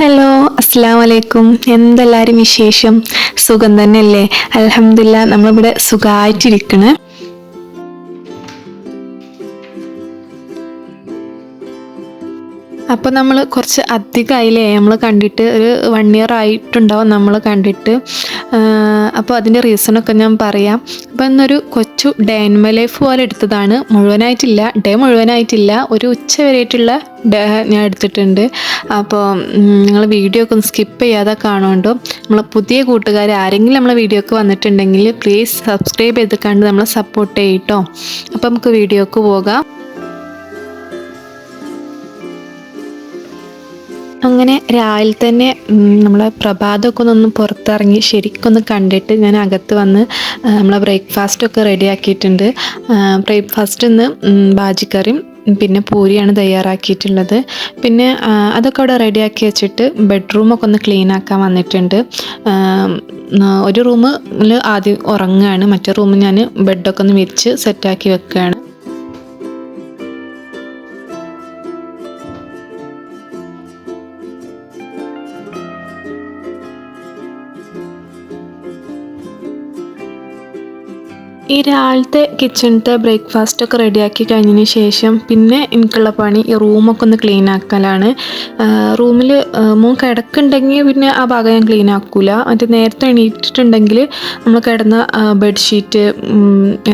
Hello അസ്സാം വലൈക്കും എന്തെല്ലാവരും വിശേഷം? സുഖം തന്നെയല്ലേ? അലഹമില്ല നമ്മളിവിടെ സുഖമായിട്ടിരിക്കണേ അപ്പോൾ നമ്മൾ കുറച്ച് അധികമായില്ലേ നമ്മൾ കണ്ടിട്ട് ഒരു വൺ ഇയർ ആയിട്ടുണ്ടാവും നമ്മൾ കണ്ടിട്ട്. അപ്പോൾ അതിന്റെ റീസണൊക്കെ ഞാൻ പറയാം. അപ്പോൾ ഇന്നൊരു കൊച്ചു ഡേ ലൈഫ് പോലെ എടുത്തതാണ്. മുഴുവനായിട്ടില്ല ഡേ മുഴുവനായിട്ടില്ല. ഒരു ഉച്ച വരെയായിട്ടുള്ള ഡേ ഞാൻ എടുത്തിട്ടുണ്ട്. അപ്പോൾ നിങ്ങൾ വീഡിയോ ഒക്കെ ഒന്ന് സ്കിപ്പ് ചെയ്യാതെ കാണുകൊണ്ടോ. നമ്മളെ പുതിയ കൂട്ടുകാർ ആരെങ്കിലും നമ്മളെ വീഡിയോ ഒക്കെ വന്നിട്ടുണ്ടെങ്കിൽ പ്ലീസ് സബ്സ്ക്രൈബ് ചെയ്ത് കണ്ട് നമ്മളെ സപ്പോർട്ട് ചെയ്യട്ടോ അപ്പോൾ നമുക്ക് വീഡിയോക്ക് പോകാം. അങ്ങനെ രാവിലെ തന്നെ നമ്മളെ പ്രഭാതമൊക്കെ ഒന്ന് പുറത്തിറങ്ങി ശരിക്കൊന്ന് കണ്ടിട്ട് ഞാൻ അകത്ത് വന്ന് നമ്മളെ ബ്രേക്ക്ഫാസ്റ്റൊക്കെ റെഡിയാക്കിയിട്ടുണ്ട് ബ്രേക്ക്ഫാസ്റ്റ് ഇന്ന് ബാജിക്കറിയും പിന്നെ പൂരിയാണ് തയ്യാറാക്കിയിട്ടുള്ളത്. പിന്നെ അതൊക്കെ അവിടെ റെഡിയാക്കി വെച്ചിട്ട് ബെഡ്റൂമൊക്കെ ഒന്ന് ക്ലീൻ ആക്കാൻ വന്നിട്ടുണ്ട്. ഒരു റൂമിൽ ആദ്യം ഉറങ്ങുകയാണ്. മറ്റേ റൂമിൽ ഞാൻ ബെഡൊക്കെ ഒന്ന് വിരിച്ച് സെറ്റാക്കി വെക്കുകയാണ്. ഈ രാവിലത്തെ കിച്ചണത്തെ ബ്രേക്ക്ഫാസ്റ്റ് ഒക്കെ റെഡിയാക്കി കഴിഞ്ഞതിന് ശേഷം പിന്നെ എനിക്കുള്ള പണി ഈ റൂമൊക്കെ ഒന്ന് ക്ലീൻ ആക്കലാണ് റൂമിൽ മോൻ കിടക്കുണ്ടെങ്കിൽ പിന്നെ ആ ഭാഗം ഞാൻ ക്ലീൻ ആക്കൂല മറ്റേ നേരത്തെ എണീറ്റിട്ടുണ്ടെങ്കിൽ നമ്മൾ കിടന്ന ബെഡ്ഷീറ്റ്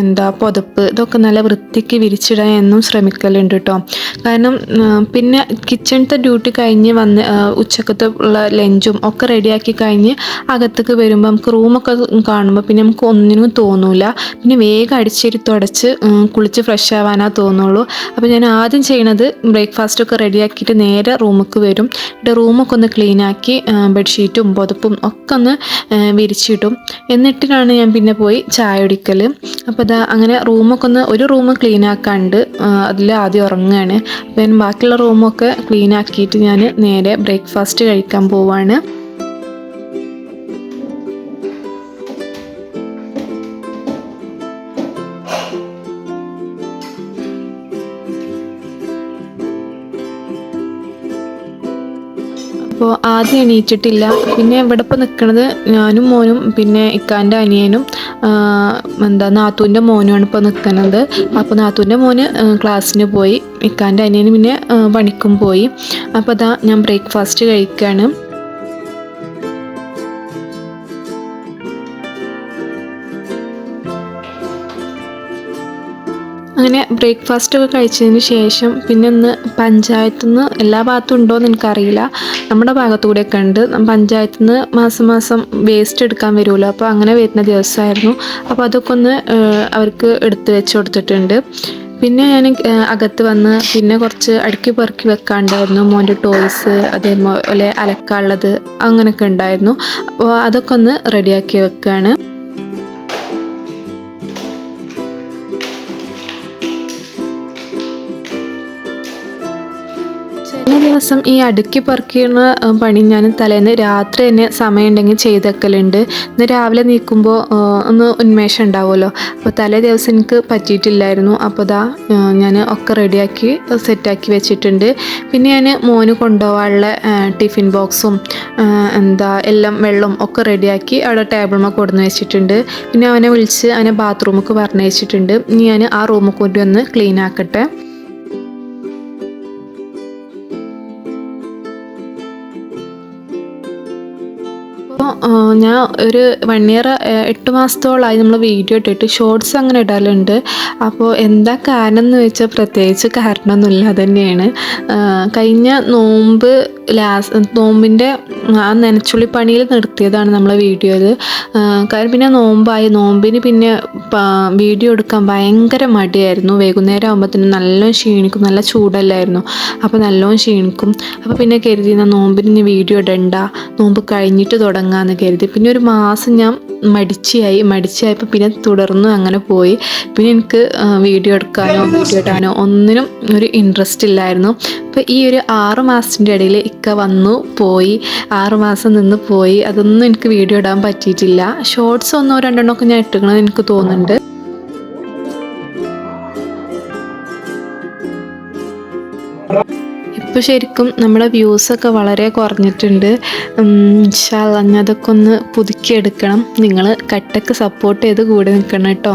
എന്താ പുതപ്പ് ഇതൊക്കെ നല്ല വൃത്തിക്ക് വിരിച്ചിടാൻ എന്നും ശ്രമിക്കലുണ്ട് കേട്ടോ കാരണം പിന്നെ കിച്ചണത്തെ ഡ്യൂട്ടി കഴിഞ്ഞ് വന്ന് ഉച്ചക്കത്തെ ഉള്ള ലഞ്ചും ഒക്കെ റെഡിയാക്കി കഴിഞ്ഞ് അകത്തേക്ക് വരുമ്പോൾ നമുക്ക് റൂമൊക്കെ കാണുമ്പോൾ പിന്നെ നമുക്ക് ഒന്നിനും തോന്നൂല. പിന്നെ വേഗം അടിച്ചേരി തുടച്ച് കുളിച്ച് ഫ്രഷ് ആവാനാ തോന്നുള്ളൂ. അപ്പോൾ ഞാൻ ആദ്യം ചെയ്യണത് ബ്രേക്ക്ഫാസ്റ്റ് ഒക്കെ റെഡിയാക്കിയിട്ട് നേരെ റൂമിലേക്ക് വരും. ഇവിടെ റൂമൊക്കെ ഒന്ന് ക്ലീൻ ആക്കി ബെഡ്ഷീറ്റും പുതപ്പും ഒക്കെ ഒന്ന് വിരിച്ചിട്ടും വിരിച്ചിടും. എന്നിട്ടാണ് ഞാൻ പിന്നെ പോയി ചായ കുടിക്കൽ അപ്പോൾ അതാ അങ്ങനെ റൂമൊക്കെ ഒന്ന് ഒരു റൂം ക്ലീൻ ആക്കാണ്ട് അതിൽ ആദ്യം ഉറങ്ങുകയാണ് അപ്പോൾ ഞാൻ ബാക്കിയുള്ള റൂമൊക്കെ ക്ലീൻ ആക്കിയിട്ട് ഞാൻ നേരെ ബ്രേക്ക്ഫാസ്റ്റ് കഴിക്കാൻ പോവാണ്. അപ്പോൾ ആദ്യം എണീറ്റിട്ടില്ല. പിന്നെ ഇവിടെ ഇപ്പോൾ നിൽക്കുന്നത് ഞാനും മോനും പിന്നെ ഇക്കാന്റെ അനിയനും എന്താ നാത്തൂന്റെ മോനുമാണ് ഇപ്പോൾ നിൽക്കുന്നത് അപ്പോൾ നാത്തൂന്റെ മോന് ക്ലാസ്സിന് പോയി ഇക്കാന്റെ അനിയന് പിന്നെ പണിക്കും പോയി. അപ്പോൾ അതാ ഞാൻ ബ്രേക്ക്ഫാസ്റ്റ് കഴിക്കുകയാണ് അങ്ങനെ ബ്രേക്ക്ഫാസ്റ്റ് ഒക്കെ കഴിച്ചതിന് ശേഷം പിന്നെ ഒന്ന് പഞ്ചായത്തു നിന്ന് എല്ലാ ഭാഗത്തും ഉണ്ടോയെന്ന് എനിക്കറിയില്ല. നമ്മുടെ ഭാഗത്തുകൂടെ കൂടെയൊക്കെ ഉണ്ട് പഞ്ചായത്തിൽ നിന്ന് മാസം മാസം വേസ്റ്റ് എടുക്കാൻ വരുമല്ലോ അപ്പോൾ അങ്ങനെ വരുന്ന ദിവസമായിരുന്നു. അപ്പോൾ അതൊക്കെ ഒന്ന് അവർക്ക് എടുത്തു വെച്ച് കൊടുത്തിട്ടുണ്ട്. പിന്നെ ഞാൻ അകത്ത് വന്ന് പിന്നെ കുറച്ച് അടുക്കി പെറുക്കി വെക്കാണ്ടായിരുന്നു. മോന്റെ ടോയ്സ് അതേപോലെ അലക്കാനുള്ളത് അങ്ങനെയൊക്കെ ഉണ്ടായിരുന്നു. അപ്പോൾ അതൊക്കെ ഒന്ന് റെഡിയാക്കി വെക്കുകയാണ് ദിവസം ഈ അടുക്കി പറിക്കുന്ന പണി ഞാൻ തലേന്ന് രാത്രി തന്നെ സമയമുണ്ടെങ്കിൽ ചെയ്തേക്കലുണ്ട്. ഇന്ന് രാവിലെ നീക്കുമ്പോൾ ഒന്ന് ഉന്മേഷം ഉണ്ടാവുമല്ലോ. അപ്പോൾ തലേ ദിവസം എനിക്ക് പറ്റിയിട്ടില്ലായിരുന്നു. അപ്പോൾ ദാ ഞാൻ ഒക്കെ റെഡിയാക്കി സെറ്റാക്കി വെച്ചിട്ടുണ്ട്. പിന്നെ ഞാൻ മോന് കൊണ്ടുപോകാനുള്ള ടിഫിൻ ബോക്സും എന്താ എല്ലാം വെള്ളം ഒക്കെ റെഡിയാക്കി അവിടെ ടേബിൾമ കൊടുന്ന് വെച്ചിട്ടുണ്ട്. പിന്നെ അവനെ വിളിച്ച് അവനെ ബാത്റൂമൊക്കെ പറഞ്ഞു വെച്ചിട്ടുണ്ട് ഇനി ഞാൻ ആ റൂമൊക്കെ കൂടി ഒന്ന് ക്ലീൻ ആക്കട്ടെ. ഞാൻ ഒരു വൺ ഇയർ എട്ട് മാസത്തോളമായി നമ്മൾ വീഡിയോ ഇട്ടിട്ട് ഷോർട്സ് അങ്ങനെ ഇടാറുണ്ട്. അപ്പോൾ എന്താ കാരണം എന്ന് വെച്ചാൽ പ്രത്യേകിച്ച് കാരണമൊന്നുമില്ല തന്നെയാണ്. കഴിഞ്ഞ നോമ്പ് ലാസ്റ്റ് നോമ്പിന്റെ ആ നനച്ചുള്ളി പണിയിൽ നിർത്തിയതാണ് നമ്മളെ വീഡിയോയിൽ കാരണം പിന്നെ നോമ്പായി നോമ്പിന് പിന്നെ വീഡിയോ എടുക്കാൻ ഭയങ്കര മടിയായിരുന്നു. വൈകുന്നേരം ആകുമ്പോഴത്തേനും നല്ലോണം ക്ഷീണിക്കും നല്ല ചൂടല്ലായിരുന്നു. അപ്പോൾ നല്ലോണം ക്ഷീണിക്കും. അപ്പോൾ പിന്നെ കരുതി നോമ്പിന് ഇനി വീഡിയോ ഇടണ്ട. നോമ്പ് കഴിഞ്ഞിട്ട് തുടങ്ങാമെന്ന് കരുതി. പിന്നെ ഒരു മാസം ഞാൻ മടിച്ചായി മടിച്ചായപ്പോൾ പിന്നെ തുടർന്നു അങ്ങനെ പോയി. പിന്നെ എനിക്ക് വീഡിയോ എടുക്കാനോ വീഡിയോ ഇടാനോ ഒന്നിനും ഒരു ഇൻട്രസ്റ്റ് ഇല്ലായിരുന്നു. അപ്പോൾ ഈ ഒരു ആറ് മാസത്തിന്റെ ഇടയിൽ ഇക്ക വന്നു പോയി. ആറ് മാസം നിന്ന് പോയി. അതൊന്നും എനിക്ക് വീഡിയോ ഇടാൻ പറ്റിയിട്ടില്ല. ഷോർട്സ് ഒന്നോ രണ്ടെണ്ണോ ഒക്കെ ഞാൻ ഇട്ടിക്കണമെന്ന് എനിക്ക് തോന്നുന്നുണ്ട്. ഇപ്പോൾ ശരിക്കും നമ്മുടെ വ്യൂസൊക്കെ വളരെ കുറഞ്ഞിട്ടുണ്ട്. ഇൻഷാല്ല അതൊക്കെ ഒന്ന് പുതുക്കിയെടുക്കണം. നിങ്ങൾ കട്ടക്ക് സപ്പോർട്ട് ചെയ്ത് കൂടെ നിൽക്കണം കേട്ടോ.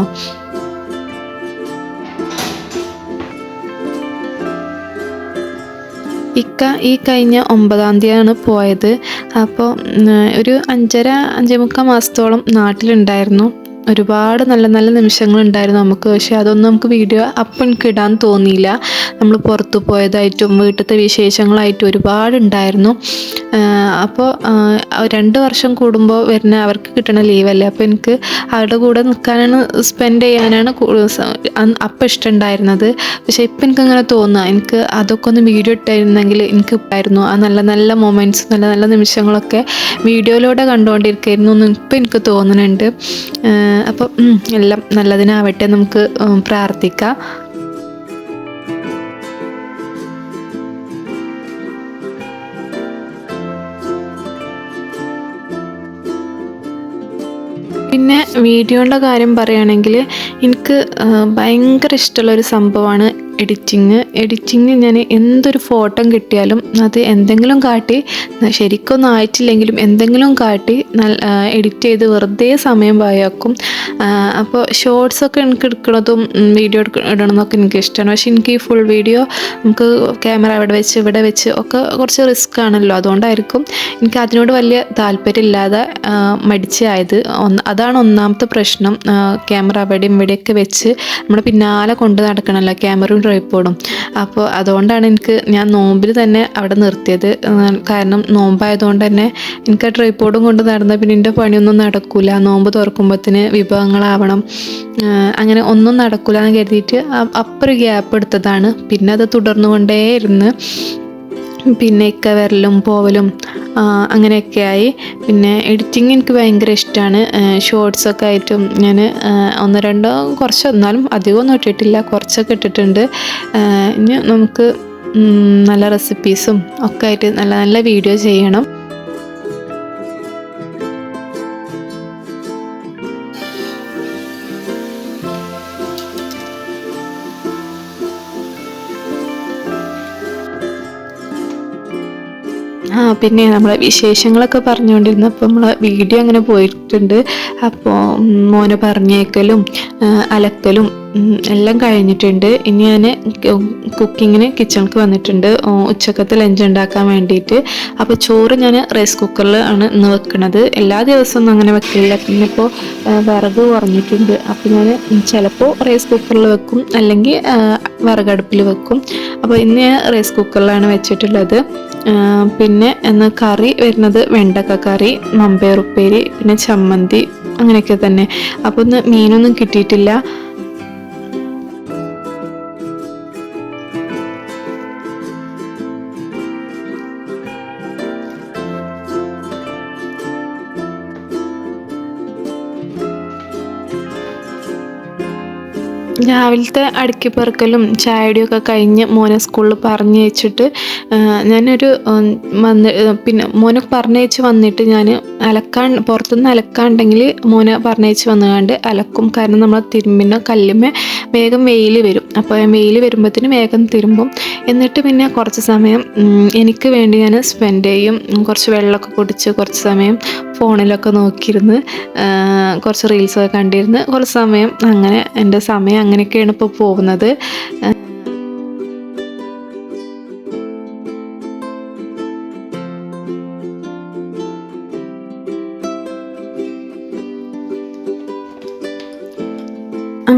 ഇക്ക ഈ കഴിഞ്ഞ ഒമ്പതാം തീയതിയാണ് പോയത്. അപ്പോൾ ഒരു അഞ്ചര അഞ്ചേ മുക്കാൽ മാസത്തോളം നാട്ടിലുണ്ടായിരുന്നു. ഒരുപാട് നല്ല നല്ല നിമിഷങ്ങൾ ഉണ്ടായിരുന്നു നമുക്ക്. പക്ഷേ അതൊന്നും നമുക്ക് വീഡിയോ അപ്പം എനിക്ക് ഇടാൻ തോന്നിയില്ല. നമ്മൾ പുറത്തു പോയതായിട്ടും വീട്ടിലത്തെ വിശേഷങ്ങളായിട്ടും ഒരുപാടുണ്ടായിരുന്നു. അപ്പോൾ രണ്ട് വർഷം കൂടുമ്പോൾ വരുന്ന അവർക്ക് കിട്ടണ ലീവല്ലേ? അപ്പോൾ എനിക്ക് അവരുടെ കൂടെ നിൽക്കാനാണ് സ്പെൻഡ് ചെയ്യാനാണ് അപ്പം ഇഷ്ടമുണ്ടായിരുന്നത്. പക്ഷേ ഇപ്പം എനിക്കങ്ങനെ തോന്നുക എനിക്ക് അതൊക്കെ ഒന്ന് വീഡിയോ ഇട്ടായിരുന്നെങ്കിൽ എനിക്ക് ഇപ്പായിരുന്നു. ആ നല്ല നല്ല മൊമെന്റ്സ് നല്ല നല്ല നിമിഷങ്ങളൊക്കെ വീഡിയോയിലൂടെ കണ്ടുകൊണ്ടിരിക്കുന്നു എന്ന് ഇപ്പം എനിക്ക് തോന്നുന്നുണ്ട്. അപ്പോൾ എല്ലാം നല്ലതിനാവട്ടെ നമുക്ക് പ്രാർത്ഥിക്കാം. പിന്നെ വീഡിയോയുടെ കാര്യം പറയുകയാണെങ്കിൽ എനിക്ക് ഭയങ്കര ഇഷ്ടമുള്ളൊരു സംഭവമാണ് എഡിറ്റിങ് എഡിറ്റിങ് ഞാൻ എന്തൊരു ഫോട്ടോ കിട്ടിയാലും അത് എന്തെങ്കിലും കാട്ടി ശരിക്കൊന്നും ആയിട്ടില്ലെങ്കിലും എന്തെങ്കിലും കാട്ടി എഡിറ്റ് ചെയ്ത് വെറുതെ സമയം പായാക്കും അപ്പോൾ ഷോർട്സൊക്കെ എനിക്ക് എടുക്കുന്നതും വീഡിയോ ഇടണമെന്നൊക്കെ എനിക്ക് ഇഷ്ടമാണ് പക്ഷേ എനിക്ക് ഈ ഫുൾ വീഡിയോ നമുക്ക് ക്യാമറ അവിടെ വെച്ച് ഇവിടെ വെച്ച് ഒക്കെ കുറച്ച് റിസ്ക് ആണല്ലോ. അതുകൊണ്ടായിരിക്കും എനിക്ക് അതിനോട് വലിയ താല്പര്യമില്ലാതെ മടിച്ചായത് അതാണ് ഒന്നാമത്തെ പ്രശ്നം. ക്യാമറ അവിടെയും ഇവിടെയൊക്കെ വെച്ച് നമ്മൾ പിന്നാലെ കൊണ്ട് നടക്കണമല്ലോ ക്യാമറയും ട്രൈപ്പോഡും അപ്പോൾ അതുകൊണ്ടാണ് എനിക്ക് ഞാൻ നോമ്പിൽ തന്നെ അവിടെ നിർത്തിയത്. കാരണം നോമ്പായതുകൊണ്ട് തന്നെ എനിക്ക് ആ ട്രൈപ്പോഡും കൊണ്ട് നടന്ന പിന്നെ എന്റെ പണിയൊന്നും നടക്കില്ല നോമ്പ് തുറക്കുമ്പോഴത്തിന് വിഭവങ്ങളാവണം. അങ്ങനെ ഒന്നും നടക്കില്ല എന്ന് കരുതിയിട്ട് അപ്പുറം ഗ്യാപ്പ് എടുത്തതാണ്. പിന്നെ അത് തുടർന്നുകൊണ്ടേയിരുന്ന്. പിന്നെ ഇക്ക വരലും പോവലും അങ്ങനെയൊക്കെയായി പിന്നെ എഡിറ്റിംഗ് എനിക്ക് ഭയങ്കര ഇഷ്ടമാണ് ഷോർട്സൊക്കെ ആയിട്ടും ഞാൻ ഒന്ന് രണ്ടോ കുറച്ച് എന്നാലും അധികമൊന്നും ഇട്ടിട്ടില്ല. കുറച്ചൊക്കെ ഇട്ടിട്ടുണ്ട്. ഇനി നമുക്ക് നല്ല റെസിപ്പീസും ഒക്കെ ആയിട്ട് നല്ല നല്ല വീഡിയോ ചെയ്യണം. പിന്നെ നമ്മളെ വിശേഷങ്ങളൊക്കെ പറഞ്ഞുകൊണ്ടിരുന്നപ്പോൾ നമ്മൾ വീഡിയോ അങ്ങനെ പോയിട്ടുണ്ട്. അപ്പോൾ മോനെ പറഞ്ഞേക്കലും അലക്കലും എല്ലാം കഴിഞ്ഞിട്ടുണ്ട്. ഇനി ഞാൻ കുക്കിങ്ങിന് കിച്ചണിക്ക് വന്നിട്ടുണ്ട്. ഉച്ചക്കത്തെ ലഞ്ച് ഉണ്ടാക്കാൻ വേണ്ടിയിട്ട്. അപ്പോൾ ചോറ് ഞാൻ റൈസ് കുക്കറിൽ ആണ് ഇന്ന് വെക്കുന്നത് എല്ലാ ദിവസവും അങ്ങനെ വെക്കില്ല പിന്നെ ഇപ്പോൾ വിറക് കുറഞ്ഞിട്ടുണ്ട്. അപ്പോൾ ഞാൻ ചിലപ്പോൾ റൈസ് കുക്കറിൽ വെക്കും. അല്ലെങ്കിൽ വിറകടുപ്പിൽ വെക്കും. അപ്പോൾ ഇന്ന് ഞാൻ റൈസ് കുക്കറിലാണ് വെച്ചിട്ടുള്ളത്. പിന്നെ എന്ന് കറി വരുന്നത് വെണ്ടക്ക കറി മമ്പയർ ഉപ്പേരി പിന്നെ ചമ്മന്തി അങ്ങനെയൊക്കെ തന്നെ. അപ്പോൾ ഒന്ന് മീനൊന്നും കിട്ടിയിട്ടില്ല. രാവിലത്തെ അടുക്കിപ്പറക്കലും ചായയുടെയൊക്കെ കഴിഞ്ഞ് മോനെ സ്കൂളിൽ പറഞ്ഞയച്ചിട്ട് ഞാനൊരു വന്ന് പിന്നെ മോനെ പറഞ്ഞയച്ച് വന്നിട്ട് ഞാൻ അലക്കാൻ പുറത്തുനിന്ന് അലക്കാണ്ടെങ്കിൽ മോനെ പറഞ്ഞയച്ച് വന്നുകൊണ്ട് അലക്കും. കാരണം നമ്മൾ തിരുമ്പിന് കല്ലുമേ വേഗം വെയിൽ വരും. അപ്പോൾ വെയിൽ വരുമ്പോഴത്തേന് വേഗം തിരുമ്പും. എന്നിട്ട് പിന്നെ കുറച്ച് സമയം എനിക്ക് വേണ്ടി ഞാൻ സ്പെൻഡ് ചെയ്യും. കുറച്ച് വെള്ളമൊക്കെ കുടിച്ച് കുറച്ച് സമയം ഫോണിലൊക്കെ നോക്കിയിരുന്ന് കുറച്ച് റീൽസൊക്കെ കണ്ടിരുന്ന് കുറച്ച് സമയം അങ്ങനെ എന്റെ സമയം അങ്ങനെയൊക്കെയാണ് ഇപ്പോൾ പോകുന്നത്.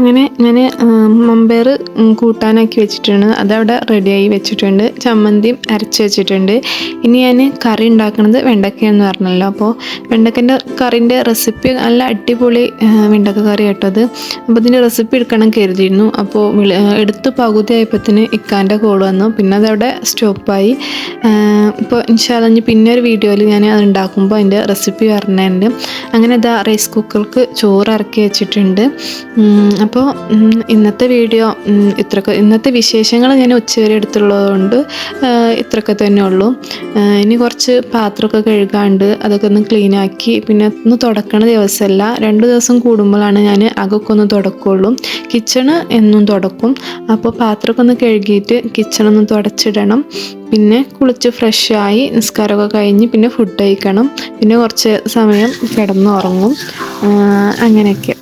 അങ്ങനെ ഞാൻ മമ്പയർ കൂട്ടാനാക്കി വെച്ചിട്ടുണ്ട്. അതവിടെ റെഡിയായി വെച്ചിട്ടുണ്ട്. ചമ്മന്തിയും അരച്ച് വെച്ചിട്ടുണ്ട്. ഇനി ഞാൻ കറി ഉണ്ടാക്കുന്നത് വെണ്ടക്കയെന്ന് പറഞ്ഞല്ലോ. അപ്പോൾ വെണ്ടക്കന്റെ കറിന്റെ റെസിപ്പി നല്ല അടിപൊളി വെണ്ടക്ക കറി കേട്ടത് അപ്പോൾ ഇതിന്റെ റെസിപ്പി എടുക്കണം കരുതിയിരുന്നു. അപ്പോൾ എടുത്ത് പകുതി ആയപ്പോഴത്തേന് ഇക്കാന്റെ കോൾ വന്നു. പിന്നെ അതവിടെ സ്റ്റോപ്പായി. ഇപ്പോൾ ഇൻഷാല്ലഞ്ഞ് പിന്നെ ഒരു വീഡിയോയിൽ ഞാൻ അത് ഉണ്ടാക്കുമ്പോൾ അതിന്റെ റെസിപ്പി പറഞ്ഞിട്ടുണ്ട് അങ്ങനെ ഇതാ റൈസ് കുക്കർക്ക് ചോറ് ഇറക്കി വെച്ചിട്ടുണ്ട്. അപ്പോൾ ഇന്നത്തെ വീഡിയോ ഇത്രക്കെ ഇന്നത്തെ വിശേഷങ്ങൾ ഞാൻ ഉച്ചവരെ എടുത്തുള്ളതുകൊണ്ട് ഇത്രയൊക്കെ തന്നെ ഉള്ളൂ. ഇനി കുറച്ച് പാത്രമൊക്കെ കഴുകാണ്ട് അതൊക്കെ ഒന്ന് ക്ലീൻ ആക്കി പിന്നെ ഒന്ന് തുടക്കണ ദിവസമല്ല രണ്ട് ദിവസം കൂടുമ്പോഴാണ് ഞാൻ അകൊക്കെ ഒന്ന് തുടക്കുള്ളൂ. കിച്ചണ് എന്നും തുടക്കും. അപ്പോൾ പാത്രമൊക്കെ ഒന്ന് കഴുകിയിട്ട് കിച്ചണൊന്ന് തുടച്ചിടണം. പിന്നെ കുളിച്ച് ഫ്രഷായി നിസ്കാരമൊക്കെ കഴിഞ്ഞ് പിന്നെ ഫുഡ് കഴിക്കണം. പിന്നെ കുറച്ച് സമയം കിടന്നുറങ്ങും. അങ്ങനെയൊക്കെ.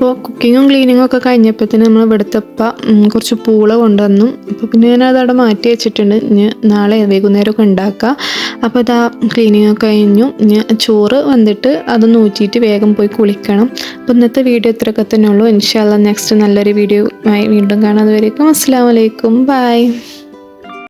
അപ്പോൾ കുക്കിങ്ങും ക്ലീനിങ്ങും ഒക്കെ കഴിഞ്ഞപ്പോഴത്തേന് നമ്മൾ ഇവിടുത്തെപ്പ കുറച്ച് പൂള കൊണ്ടുവന്നു. അപ്പോൾ പിന്നെ ഞാൻ അതവിടെ മാറ്റി വെച്ചിട്ടുണ്ട്. ഇനി നാളെ വൈകുന്നേരമൊക്കെ ഉണ്ടാക്കാം. അപ്പോൾ ഇതാ ക്ലീനിങ് ഒക്കെ കഴിഞ്ഞു. ഞാൻ ചോറ് വന്നിട്ട് അതൊന്ന് ഊറ്റിയിട്ട് വേഗം പോയി കുളിക്കണം. അപ്പോൾ ഇന്നത്തെ വീഡിയോ ഇത്രയൊക്കെ തന്നെ ഉള്ളൂ. ഇൻഷാല്ല നെക്സ്റ്റ് നല്ലൊരു വീഡിയോ ആയി വീണ്ടും കാണാതെ വരേക്കും അസ്സാം വലൈക്കും ബൈ.